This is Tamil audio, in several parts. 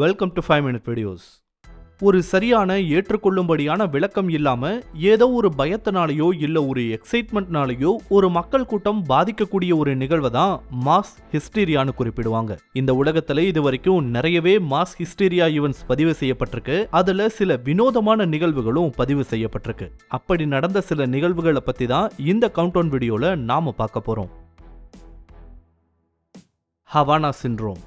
Welcome to five minute videos ஒரு சரியான ஏற்றுக்கொள்ளும்படியான விளக்கம் இல்லாமல் ஏதோ ஒரு பயத்தினாலேயோ இல்லை ஒரு எக்ஸைட்மெண்ட்னாலேயோ ஒரு மக்கள் கூட்டம் பாதிக்கக்கூடிய ஒரு நிகழ்வை தான் மாஸ் ஹிஸ்டீரியான்னு குறிப்பிடுவாங்க. இந்த உலகத்தில் இது வரைக்கும் நிறையவே மாஸ் ஹிஸ்டீரியா ஈவெண்ட்ஸ் பதிவு செய்யப்பட்டிருக்கு. அதில் சில வினோதமான நிகழ்வுகளும் பதிவு செய்யப்பட்டிருக்கு. அப்படி நடந்த சில நிகழ்வுகளை பற்றி தான் இந்த கவுண்டவுன் வீடியோவில் நாம் பார்க்க போகிறோம் ஹவானா சிண்ட்ரோம்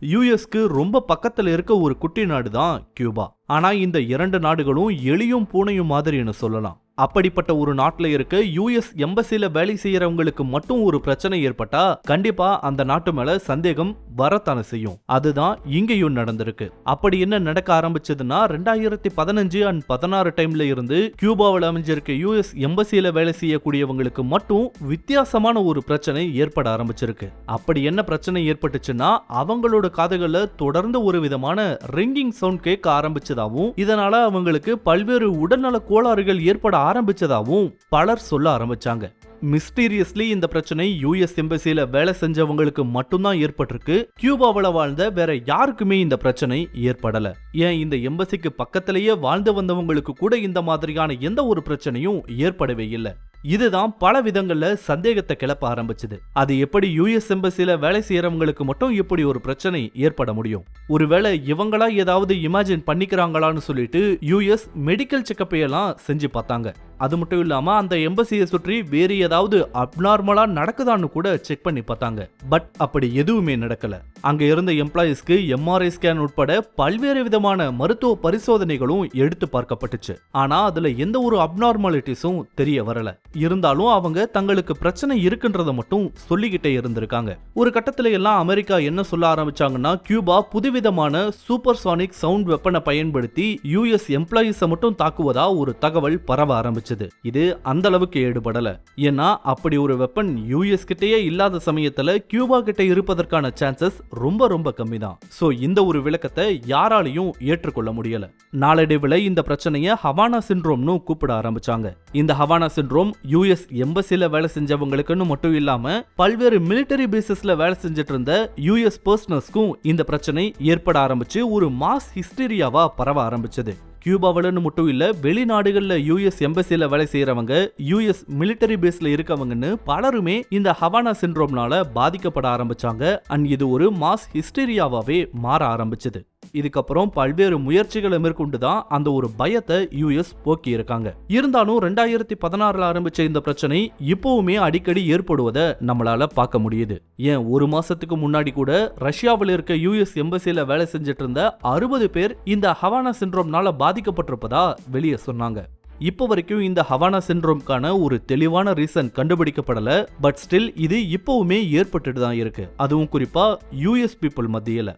யுஎஸ்க்கு ரொம்ப பக்கத்தில் இருக்க ஒரு குட்டி நாடு தான் கியூபா. ஆனால் இந்த இரண்டு நாடுகளும் எலியும் பூனையும் மாதிரின்னு சொல்லலாம். அப்படிப்பட்ட ஒரு நாட்டில் இருக்க யுஎஸ் எம்பசியில வேலை செய்யறவங்களுக்கு மட்டும் ஒரு பிரச்சனை ஏற்பட்டா கண்டிப்பா அந்த நாட்டு மேல சந்தேகம் வரத்தானே செய்யும். அதுதான் இங்கேயும் நடந்திருக்கு. அப்படி என்ன நடக்க ஆரம்பிச்சதுன்னா ரெண்டாயிரத்தி பதினஞ்சு அண்ட் பதினாறு டைம்ல இருந்து கியூபாவில் அமைஞ்சிருக்க யூஎஸ் எம்பசியில வேலை செய்யக்கூடியவங்களுக்கு மட்டும் வித்தியாசமான ஒரு பிரச்சனை ஏற்பட ஆரம்பிச்சிருக்கு. அப்படி என்ன பிரச்சனை ஏற்பட்டுச்சுன்னா அவங்களோட காதுகள்ல தொடர்ந்து ஒரு விதமான ரிங்கிங் சவுண்ட் கேட்க ஆரம்பிச்சதாகவும் இதனால அவங்களுக்கு பல்வேறு உடல்நல கோளாறுகள் ஏற்பட ஆரம்பிச்சதாவும் பலர் சொல்ல ஆரம்பிச்சாங்க. மிஸ்டீரியஸ்லி இந்த பிரச்சனை யூஎஸ் எம்பசியில வேலை செஞ்சவங்களுக்கு மட்டும்தான் ஏற்பட்டிருக்கு. கியூபாவில் வாழ்ந்த வேற யாருக்குமே இந்த பிரச்சனை ஏற்படல. ஏன் இந்த எம்பசிக்கு பக்கத்திலேயே வாழ்ந்து வந்தவங்களுக்கு கூட இந்த மாதிரியான எந்த ஒரு பிரச்சனையும் ஏற்படவே இல்லை. இதுதான் பல விதங்களில் சந்தேகத்தை கிளப்ப ஆரம்பிச்சது. அது எப்படி யூஎஸ் எம்பசியில் வேலை செய்யறவங்களுக்கு மட்டும் இப்படி ஒரு பிரச்சனை ஏற்பட முடியும்? ஒருவேளை இவங்களா ஏதாவது இமேஜின் பண்ணிக்கிறாங்களான்னு சொல்லிட்டு யூஎஸ் மெடிக்கல் செக்கப்பை எல்லாம் செஞ்சு பார்த்தாங்க. அது மட்டும் இல்லாமல் அந்த எம்பசியை சுற்றி வேறு ஏதாவது அப்நார்மலாக நடக்குதான்னு கூட செக் பண்ணி பார்த்தாங்க. பட் அப்படி எதுவுமே நடக்கல. அங்கே இருந்த எம்ப்ளாயீஸ்க்கு எம்ஆர்ஐ ஸ்கேன் உட்பட பல்வேறு விதமான மருத்துவ பரிசோதனைகளும் எடுத்து பார்க்கப்பட்டுச்சு. ஆனால் அதில் எந்த ஒரு அப்நார்மாலிட்டிஸும் தெரிய வரல. இருந்தாலும் அவங்க தங்களுக்கு பிரச்சனை இருக்குன்றதை மட்டும் சொல்லிக்கிட்டே இருந்திருக்காங்க. ஒரு கட்டத்தில் எல்லாம் அமெரிக்கா என்ன சொல்ல ஆரம்பிச்சாங்கன்னா கியூபா புதுவிதமான சூப்பர் சானிக் சவுண்ட் வெப்பனை பயன்படுத்தி யூஎஸ் எம்ப்ளாயீஸை மட்டும் தாக்குவதா ஒரு தகவல் பரவ ஆரம்பிச்சது இது அந்த அளவுக்கு ஏடுபடல. ஏன்னா அப்படி ஒரு வெப்பன் யூஎஸ் கிட்டேயே இல்லாத சமயத்துல கியூபா கிட்ட இருப்பதற்கான சான்சஸ் ரொம்ப ரொம்ப கம்மி தான் சோ இந்த ஒரு விளக்கத்தை யாராலையும் ஏற்றுக்கொள்ள முடியல. நாளடைவில் இந்த பிரச்சனையை ஹவானா சிண்ட்ரோம்னு கூப்பிட ஆரம்பிச்சாங்க. இந்த ஹவானா சிண்ட்ரோம் யூஎஸ் எம்பசில வேலை செஞ்சவங்களுக்குன்னு மட்டும் இல்லாம பல்வேறு மிலிட்டரி பேசிஸ்ல வேலை செஞ்சுட்டு இருந்த யூஎஸ் பர்சனஸ்க்கும் இந்த பிரச்சனை ஏற்பட ஆரம்பிச்சு ஒரு மாஸ் ஹிஸ்டீரியாவா பரவ ஆரம்பிச்சது. கியூபாவிலன்னு மட்டும் இல்லை வெளிநாடுகளில் யூஎஸ் எம்பசியில் வேலை செய்கிறவங்க யூஎஸ் மிலிட்டரி பேஸில் இருக்கவங்கன்னு பலருமே இந்த ஹவானா சிண்ட்ரோம்னால பாதிக்கப்பட ஆரம்பிச்சாங்க. அண்ட் இது ஒரு மாஸ் ஹிஸ்டீரியாவாகவே மாற ஆரம்பிச்சது. இதுக்கப்புறம் பல்வேறு முயற்சிகளை மேற்கொண்டு தான் அந்த ஒரு பயத்தை யூஎஸ் போக்கி இருக்காங்க இருந்தாலும் ரெண்டாயிரத்தி பதினாறுல ஆரம்பிச்ச இந்த பிரச்சனை இப்பவுமே அடிக்கடி ஏற்படுவதை நம்மளால பார்க்க முடியுது. ஏன் ஒரு மாசத்துக்கு முன்னாடி கூட ரஷ்யாவில் இருக்க யூஎஸ் எம்பசியில வேலை செஞ்சுட்டு இருந்த அறுபது பேர் இந்த ஹவானா சிண்ட்ரோம்னால பாதிக்கப்பட்டிருப்பதா வெளியே சொன்னாங்க. இப்போ வரைக்கும் இந்த ஹவானா சிண்ட்ரோம்க்கான ஒரு தெளிவான ரீசன் கண்டுபிடிக்கப்படல பட் ஸ்டில் இது இப்பவுமே ஏற்பட்டுட்டு தான் இருக்கு. அதுவும் குறிப்பா யூஎஸ் பீப்புள் மத்தியில.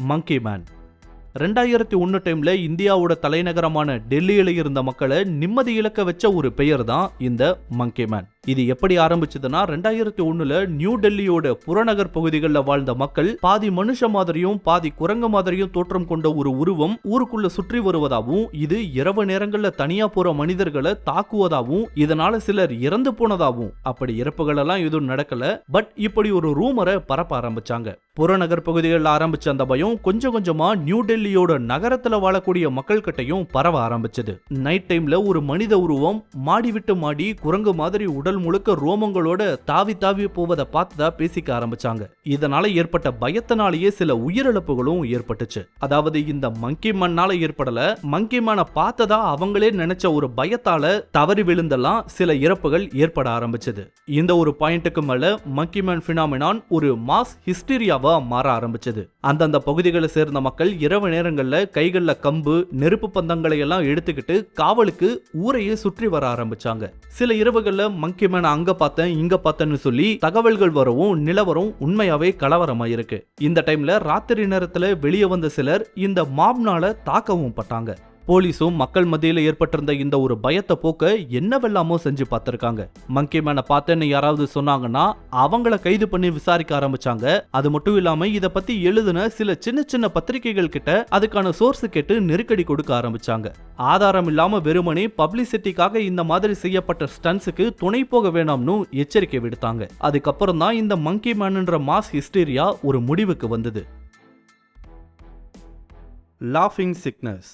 மங்கி மேன் ரெண்டாயிரத்தி ஒன்று டைம்ல இந்தியாவோட தலைநகரமான டெல்லியில இருந்த மக்களை நிம்மதி இழக்க வச்ச ஒரு பெயர் தான் இந்த மங்கி மேன் இது எப்படி ஆரம்பிச்சதுன்னா ரெண்டாயிரத்தி ஒண்ணுல நியூ டெல்லியோட புறநகர் பகுதிகளில் வாழ்ந்த மக்கள் பாதி மனுஷ மாதிரியும் பாதி குரங்கு மாதிரியும் தோற்றம் கொண்ட ஒரு உருவம் ஊருக்குள்ள சுற்றி வருவதாகவும் இது இரவு நேரங்கள்ல தனியா போற மனிதர்களை தாக்குவதாகவும் இதனால சிலர் இறந்து போனதாகவும். அப்படி இறப்புகள் எல்லாம் எதுவும் நடக்கல. பட் இப்படி ஒரு ரூமரை பரப்ப ஆரம்பிச்சாங்க. புறநகர் பகுதிகளில் ஆரம்பிச்ச அந்த பயம் கொஞ்சம் கொஞ்சமா நியூ டெல்லி டெல்லியோட நகரத்துல வாழக்கூடிய மக்கள் கிட்டையும் பரவ ஆரம்பிச்சது. நைட் டைம்ல ஒரு மனித உருவம் மாடி விட்டு மாடி குரங்கு மாதிரி உடல் முழுக்க ரோமங்களோட தாவி தாவி போவதை பார்த்துதா பேசிக்க ஆரம்பிச்சாங்க. இதனால ஏற்பட்ட பயத்தினாலேயே சில உயிரிழப்புகளும் ஏற்பட்டுச்சு. அதாவது இந்த மங்கி மண்ணால ஏற்படல மங்கி மனை பார்த்ததா அவங்களே நினைச்ச ஒரு பயத்தால தவறி விழுந்தெல்லாம் சில இறப்புகள் ஏற்பட ஆரம்பிச்சது. இந்த ஒரு பாயிண்ட்டுக்கு மேல மங்கி மேன் பினாமினான் ஒரு மாஸ் ஹிஸ்டீரியாவா மாற ஆரம்பிச்சது. அந்தந்த பகுதிகளை சேர்ந்த மக்கள் இரவு நேரங்களில் கைகளில் கம்பு நெருப்பு பந்தங்களை எல்லாம் எடுத்துக்கிட்டு காவலுக்கு ஊரையே சுற்றி வர ஆரம்பிச்சாங்க. சில இரவுகளில் மங்கி மேன் அங்க பார்த்தேன் இங்க பார்த்தேன்னு சொல்லி தகவல்கள் வரவும் நிலவரம் உண்மையாவே கலவரமாயிருக்கு இந்த டைம்ல ராத்திரி நேரத்துல வெளியே வந்த சிலர் இந்த மாப்னால தாக்கவும் பட்டாங்க. போலீஸும் மக்கள் மத்தியில் ஏற்பட்டிருந்த இந்த ஒரு பயத்தை போக்க என்னவெல்லாமோ செஞ்சு பார்த்திருக்காங்க. மங்கி மேனை பார்த்தேன்னு யாராவது சொன்னாங்கன்னா அவங்கள கைது பண்ணி விசாரிக்க ஆரம்பிச்சாங்க. அது மட்டும் இல்லாம இதை பத்தி எழுதின சில சின்ன சின்ன பத்திரிகைகள் கிட்ட அதுக்கான சோர்ஸ் கேட்டு நெருக்கடி கொடுக்க ஆரம்பிச்சாங்க. ஆதாரம் இல்லாம வெறுமனே பப்ளிசிட்டிக்காக இந்த மாதிரி செய்யப்பட்ட ஸ்டன்ஸுக்கு துணை போக வேணாம்னு எச்சரிக்கை விடுத்தாங்க. அதுக்கப்புறம் தான் இந்த மங்கி மேனுன்ற மாஸ் ஹிஸ்டீரியா ஒரு முடிவுக்கு வந்தது. லாஃபிங் சிக்னஸ்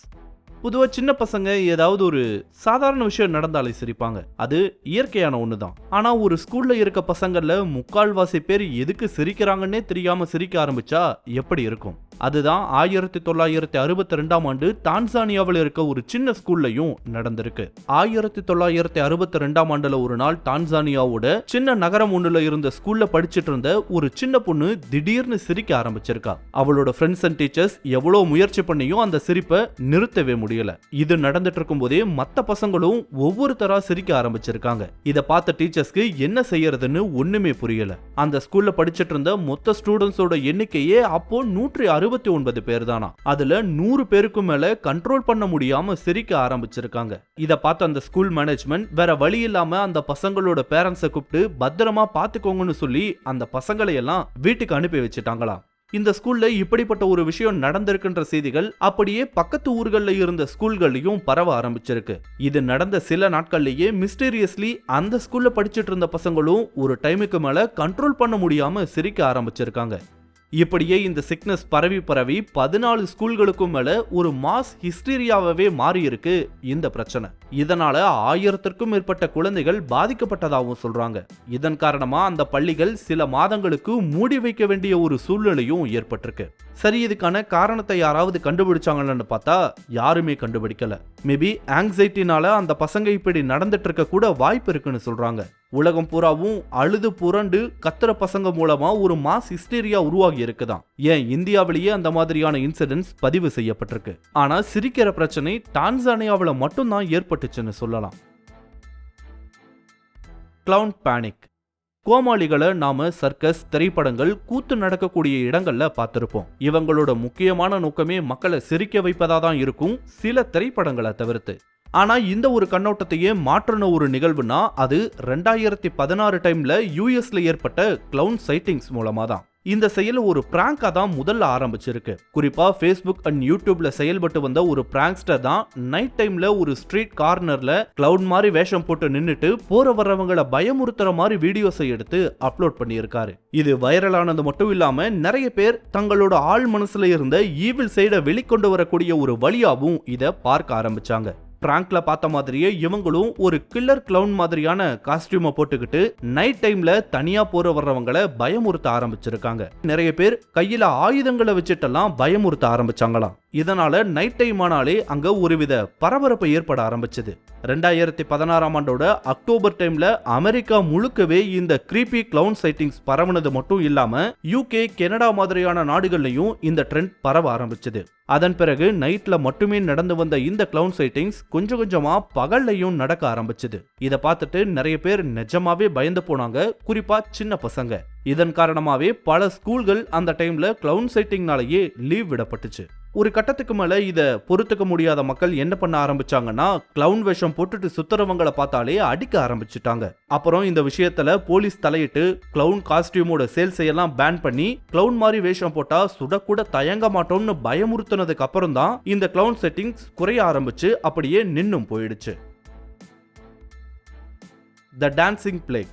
பொதுவாக சின்ன பசங்க ஏதாவது ஒரு சாதாரண விஷயம் நடந்தாலே சிரிப்பாங்க. அது இயற்கையான ஒன்று தான் ஆனால் ஒரு ஸ்கூலில் இருக்க பசங்களில் முக்கால்வாசி பேர் எதுக்கு சிரிக்கிறாங்கன்னே தெரியாமல் சிரிக்க ஆரம்பிச்சா எப்படி இருக்கும்? அதுதான் ஆயிரத்தி தொள்ளாயிரத்தி அறுபத்தி ரெண்டாம் ஆண்டு டான்சானியாவில் இருக்க ஒரு சின்ன ஸ்கூல்லையும் நடந்திருக்கு. ஆயிரத்தி தொள்ளாயிரத்தி அறுபத்தி ரெண்டாம் ஆண்டுல ஒரு நாள் டான்சானியாவோட சின்ன நகரம் ஒண்ணுல இருந்த ஸ்கூல்ல படிச்சுட்டு இருந்த ஒரு சின்ன பொண்ணு திடீர்னு சிரிக்க ஆரம்பிச்சிருக்கா. அவளோட ஃப்ரெண்ட்ஸ் அண்ட் டீச்சர்ஸ் எவ்வளவு முயற்சி பண்ணியும் அந்த சிரிப்பை நிறுத்தவே முடியல. இது நடந்துட்டு இருக்கும் போதே மத்த பசங்களும் ஒவ்வொருத்தரா சிரிக்க ஆரம்பிச்சிருக்காங்க. இத பார்த்த டீச்சர்ஸ்க்கு என்ன செய்யறதுன்னு ஒண்ணுமே புரியல. அந்த ஸ்கூல்ல படிச்சிட்டு இருந்த மொத்த ஸ்டூடெண்ட்ஸோட எண்ணிக்கையே அப்போ நூற்றி அறுபத்தி ஒன்பது பேர் தானா அதுல நூறு பேருக்கும் மேல கண்ட்ரோல் பண்ண முடியாம சிரிக்க ஆரம்பிச்சிருக்காங்க. இத பார்த்த அந்த ஸ்கூல் மேனேஜ்மெண்ட் வேற வழி இல்லாம அந்த பசங்களோட பேரண்ட்ஸை கூப்பிட்டு பத்திரமா பாத்துக்கோங்கன்னு சொல்லி அந்த பசங்களை எல்லாம் வீட்டுக்கு அனுப்பி வச்சுட்டாங்களாம். இந்த ஸ்கூல்ல இப்படிப்பட்ட ஒரு விஷயம் நடந்திருக்குன்ற செய்திகள் அப்படியே பக்கத்து ஊர்களில் இருந்த ஸ்கூல்கள்லயும் பரவ ஆரம்பிச்சிருக்கு. இது நடந்த சில நாட்கள்லயே மிஸ்டீரியஸ்லி அந்த ஸ்கூல்ல படிச்சிட்டு இருந்த பசங்களும் ஒரு டைமுக்கு மேல கண்ட்ரோல் பண்ண முடியாம சிரிக்க ஆரம்பிச்சிருக்காங்க. இப்படியே இந்த சிக்னஸ் பரவி பரவி பதினாலு ஸ்கூல்களுக்கும் மேல ஒரு மாஸ் ஹிஸ்டீரியாவே மாறி இருக்கு இந்த பிரச்சனை. இதனால ஆயிரத்திற்கும் மேற்பட்ட குழந்தைகள் பாதிக்கப்பட்டதாகவும் சொல்றாங்க. இதன் காரணமா அந்த பள்ளிகள் சில மாதங்களுக்கு மூடி வைக்க வேண்டிய ஒரு சூழ்நிலையும் ஏற்பட்டிருக்கு. சரி இதுக்கான காரணத்தை யாராவது கண்டுபிடிச்சாங்கன்னு பார்த்தா யாருமே கண்டுபிடிக்கல. மேபி ஆங்ஸைட்டினால அந்த பசங்க இப்படி நடந்துட்டு இருக்க கூட வாய்ப்பு இருக்குன்னு சொல்றாங்க. உலகம் பூராவும் அழுது புரண்டு கத்துற பசங்க மூலமா ஒரு மாஸ் ஹிஸ்டீரியா உருவாகி இருக்குதான் ஏன்? இந்தியாவிலேயே அந்த மாதிரியான இன்சிடென்ட்ஸ் பதிவு செய்யப்பட்டிருக்கு. ஆனா சிரிக்கிற பிரச்சனை டான்சானியாவில் மட்டும்தான் ஏற்பட்டுச்சுன்னு சொல்லலாம். கிளவுன் பேனிக் கோமாளிகளை நாம சர்க்கஸ் திரைப்படங்கள் கூத்து நடக்கக்கூடிய இடங்கள்ல பார்த்திருப்போம். இவங்களோட முக்கியமான நோக்கமே மக்களை சிரிக்க வைப்பதா தான் இருக்கும் சில திரைப்படங்களை தவிர்த்து. ஆனால் இந்த ஒரு கண்ணோட்டத்தையே மாற்றின ஒரு நிகழ்வுனா அது ரெண்டாயிரத்தி பதினாறு டைமில் யூஎஸ்ல ஏற்பட்ட கிளவுன் சைட்டிங்ஸ் மூலமாக தான் இந்த செயல் ஒரு பிராங்கா தான் முதல்ல ஆரம்பிச்சிருக்கு. குறிப்பா ஃபேஸ்புக் அண்ட் யூடியூப்ல செயல்பட்டு வந்த ஒரு பிராங்க்ஸ்டர் தான் நைட் டைம்ல ஒரு ஸ்ட்ரீட் கார்னர்ல கிளவுட் மாதிரி வேஷம் போட்டு நின்றுட்டு போற வர்றவங்களை பயமுறுத்துற மாதிரி வீடியோஸை எடுத்து அப்லோட் பண்ணியிருக்காரு. இது வைரலானது மட்டும் இல்லாம நிறைய பேர் தங்களோட ஆள் மனசுல இருந்த ஈவில் சைடை வெளிக்கொண்டு வரக்கூடிய ஒரு வழியாவும் இதை பார்க்க ஆரம்பிச்சாங்க. பிராங்க்ல பார்த்த மாதிரியே இவங்களும் ஒரு கில்லர் கிளவுன் மாதிரியான காஸ்டியூமை போட்டுக்கிட்டு நைட் டைம்ல தனியா போற வர்றவங்களை பயமுறுத்த ஆரம்பிச்சிருக்காங்க. நிறைய பேர் கையில ஆயுதங்களை வச்சுட்டெல்லாம் பயமுறுத்த ஆரம்பிச்சாங்களாம். இதனால நைட் டைம் ஆனாலே அங்க ஒருவித பரபரப்பு ஏற்பட ஆரம்பிச்சது. ரெண்டாயிரத்தி பதினாறாம் ஆண்டோட அக்டோபர் டைம்ல அமெரிக்கா முழுக்கவே இந்த கிரீப்பி கிளவுன் சைட்டிங்ஸ் பரவுனது மட்டும் இல்லாம யூகே கனடா மாதிரியான நாடுகள்லையும் இந்த ட்ரெண்ட் பரவ ஆரம்பிச்சது. அதன் பிறகு நைட்ல மட்டுமே நடந்து வந்த இந்த கிளவுன் சைட்டிங்ஸ் கொஞ்சம் கொஞ்சமா பகல்லையும் நடக்க ஆரம்பிச்சது. இதை பார்த்துட்டு நிறைய பேர் நிஜமாவே பயந்து போனாங்க குறிப்பா சின்ன பசங்க. இதன் காரணமாவே பல ஸ்கூல்கள் அந்த டைம்ல கிளவுன் சைட்டிங்னாலேயே லீவ் விடப்பட்டுச்சு. ஒரு கட்டத்துக்கு மேலே இதை பொறுத்துக்க முடியாத மக்கள் என்ன பண்ண ஆரம்பிச்சாங்கன்னா கிளவுன் வேஷம் போட்டுட்டு சுத்துறவங்களை பார்த்தாலே அடிக்க ஆரம்பிச்சுட்டாங்க. அப்புறம் இந்த விஷயத்துல போலீஸ் தலையிட்டு கிளவுன் காஸ்டியூமோட சேல்ஸ் எல்லாம் பேன் பண்ணி கிளவுன் மாதிரி வேஷம் போட்டா சுடக்கூட தயங்க மாட்டோம்னு பயமுறுத்தினதுக்கு அப்புறம் தான் இந்த கிளவுன் செட்டிங்ஸ் குறைய ஆரம்பிச்சு அப்படியே நின்னும் போயிடுச்சு. த டான்சிங் பிளேக்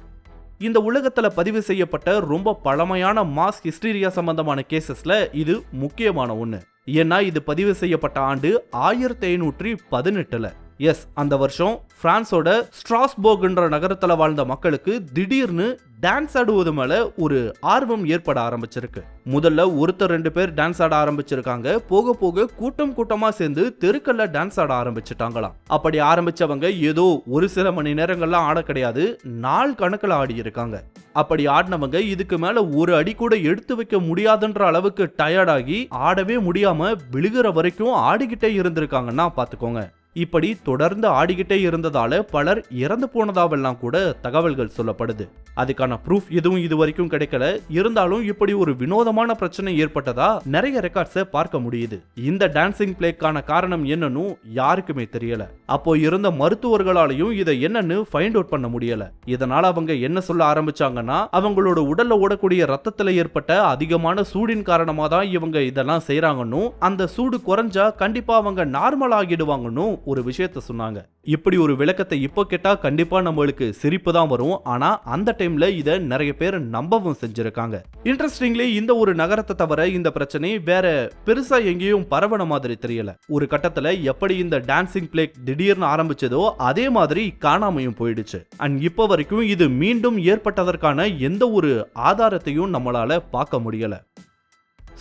இந்த உலகத்தில் பதிவு செய்யப்பட்ட ரொம்ப பழமையான மாஸ் ஹிஸ்டீரியா சம்பந்தமான கேசஸில் இது முக்கியமான ஒன்று ஏன்னா இது பதிவு செய்யப்பட்ட ஆண்டு ஆயிரத்தி ஐநூற்றி பதினெட்டுல. எஸ் அந்த வருஷம் பிரான்ஸோட ஸ்ட்ராஸ்போர்க்ன்ற நகரத்தில் வாழ்ந்த மக்களுக்கு திடீர்னு டான்ஸ் ஆடுவது மேலே ஒரு ஆர்வம் ஏற்பட ஆரம்பிச்சிருக்கு. முதல்ல ஒருத்தர் ரெண்டு பேர் டான்ஸ் ஆட ஆரம்பிச்சிருக்காங்க. போக போக கூட்டம் கூட்டமாக சேர்ந்து தெருக்கல்ல டான்ஸ் ஆட ஆரம்பிச்சிட்டாங்களாம். அப்படி ஆரம்பிச்சவங்க ஏதோ ஒரு சில மணி நேரங்கள்லாம் ஆட கிடையாது. நாள் கணக்கில் ஆடி இருக்காங்க. அப்படி ஆடினவங்க இதுக்கு மேல ஒரு அடி கூட எடுத்து வைக்க முடியாதுன்ற அளவுக்கு டயர்டாகி ஆடவே முடியாம விழுகிற வரைக்கும் ஆடிக்கிட்டே இருந்திருக்காங்கன்னா பாத்துக்கோங்க. இப்படி தொடர்ந்து ஆடிக்கிட்டே இருந்ததால பலர் இறந்து போனதாவெல்லாம் கூட தகவல்கள் சொல்லப்படுது. அதுக்கான ப்ரூஃப் எதுவும் இது வரைக்கும் கிடைக்கல. இருந்தாலும் இப்படி ஒரு வினோதமான பிரச்சனை ஏற்பட்டதா நிறைய ரெக்கார்ட்ஸை பார்க்க முடியுது. இந்த டான்சிங் பிளேக்கான காரணம் என்னன்னு யாருக்குமே தெரியல. அப்போ இருந்த மருத்துவர்களாலையும் இதை என்னன்னு ஃபைண்ட் அவுட் பண்ண முடியல. இதனால அவங்க என்ன சொல்ல ஆரம்பிச்சாங்கன்னா அவங்களோட உடல்ல ஓடக்கூடிய ரத்தத்துல ஏற்பட்ட அதிகமான சூடின் காரணமா தான் இவங்க இதெல்லாம் செய்யறாங்கன்னு அந்த சூடு குறைஞ்சா கண்டிப்பா அவங்க நார்மல் ஆகிடுவாங்கன்னு ஒரு விஷயத்த சொன்னாங்க. இப்படி ஒரு விளக்கத்தை இப்போ கேட்டால் கண்டிப்பாக நம்மளுக்கு சிரிப்பு தான் வரும். ஆனால் அந்த டைமில் இதை நிறைய பேர் நம்பவும் செஞ்சுருக்காங்க. இன்ட்ரெஸ்டிங்லி இந்த ஒரு நகரத்தை தவிர இந்த பிரச்சனை வேற பெருசாக எங்கேயும் பரவன மாதிரி தெரியல. ஒரு கட்டத்தில் எப்படி இந்த டான்சிங் பிளேக் திடீர்னு ஆரம்பிச்சதோ அதே மாதிரி காணாமையும் போயிடுச்சு. அண்ட் இப்போ வரைக்கும் இது மீண்டும் ஏற்பட்டதற்கான எந்த ஒரு ஆதாரத்தையும் நம்மளால பார்க்க முடியலை.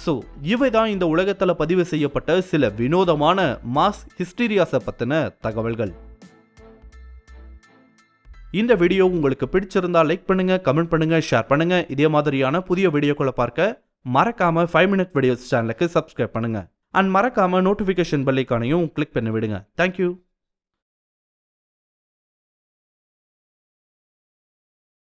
ஸோ இவை தான் இந்த உலகத்தில் பதிவு செய்யப்பட்ட சில வினோதமான மாஸ் ஹிஸ்டீரியாஸை பற்றின தகவல்கள். இந்த வீடியோ உங்களுக்கு பிடிச்சிருந்தா லைக் பண்ணுங்க கமெண்ட் பண்ணுங்க ஷேர் பண்ணுங்க. இதே மாதிரியான புதிய வீடியோக்களை பார்க்க மறக்காம ஃபைவ் மினிட் வீடியோஸ் சேனலுக்கு சப்ஸ்கிரைப் பண்ணுங்க. அண்ட் மறக்காம நோட்டிஃபிகேஷன் பெல்லைக்கானையும் கிளிக் பண்ணி விடுங்க. Thank you